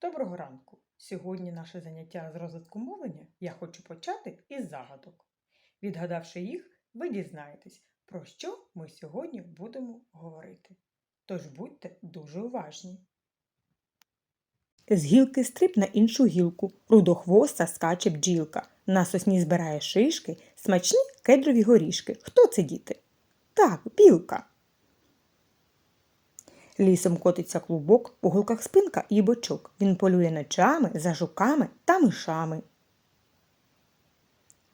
Доброго ранку! Сьогодні наше заняття з розвитку мовлення я хочу почати із загадок. Відгадавши їх, ви дізнаєтесь, про що ми сьогодні будемо говорити. Тож будьте дуже уважні. З гілки стрип на іншу гілку, рудохвоста скаче бджілка. На сосні збирає шишки, смачні кедрові горішки. Хто це діти? Так, білка. Лісом котиться клубок, у голках спинка і бочок. Він полює ночами за жуками та мишами.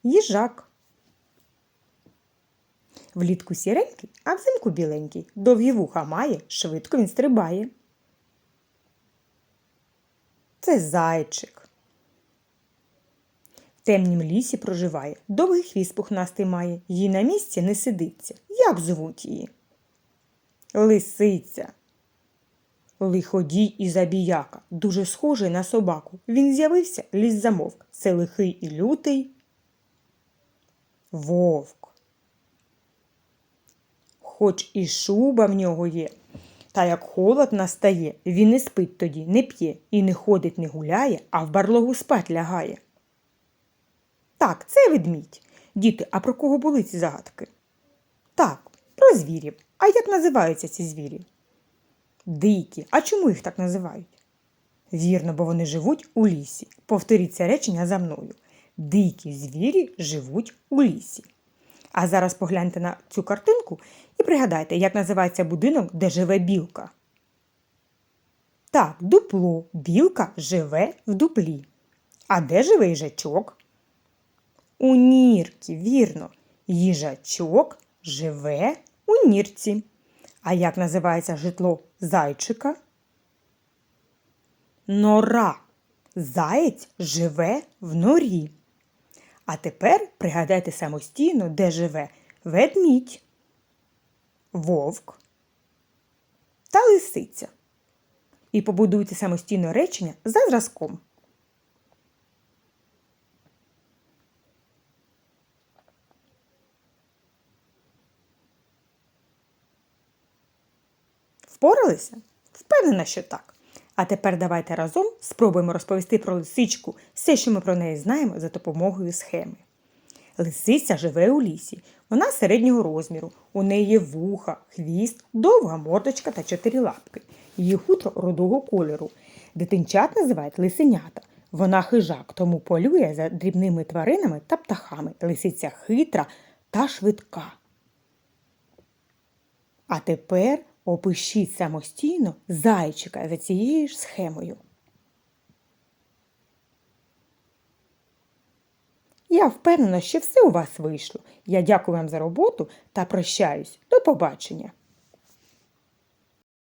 Їжак. Влітку сіренький, а взимку біленький. Довгі вуха має, швидко він стрибає. Це зайчик. В темнім лісі проживає, довгий хвіст пухнастий має, їй на місці не сидиться. Як звуть її? Лисиця. Лиходій і забіяка, дуже схожий на собаку. Він з'явився, ліс замовк. Це лихий і лютий. Вовк. Хоч і шуба в нього є, та як холод настає, він не спить тоді, не п'є і не ходить, не гуляє, а в барлогу спать лягає. Так, це ведмідь. Діти, а про кого були ці загадки? Так, про звірів. А як називаються ці звірі? Дикі. А чому їх так називають? Вірно, бо вони живуть у лісі. Повторіть це речення за мною. Дикі звірі живуть у лісі. А зараз погляньте на цю картинку і пригадайте, як називається будинок, де живе білка. Так, дупло. Білка живе в дуплі. А де живе їжачок? У нірці, вірно. Їжачок живе у нірці. А як називається житло зайчика? Нора. Заєць живе в норі. А тепер пригадайте самостійно, де живе ведмідь, вовк та лисиця. І побудуйте самостійно речення за зразком. Впоралися? Впевнена, що так. А тепер давайте разом спробуємо розповісти про лисичку все, що ми про неї знаємо за допомогою схеми. Лисиця живе у лісі. Вона середнього розміру. У неї є вуха, хвіст, довга мордочка та чотири лапки. Її хутро рудого кольору. Дитинчат називають лисенята. Вона хижак, тому полює за дрібними тваринами та птахами. Лисиця хитра та швидка. А тепер опишіть самостійно зайчика за цією ж схемою. Я впевнена, що все у вас вийшло. Я дякую вам за роботу та прощаюсь. До побачення!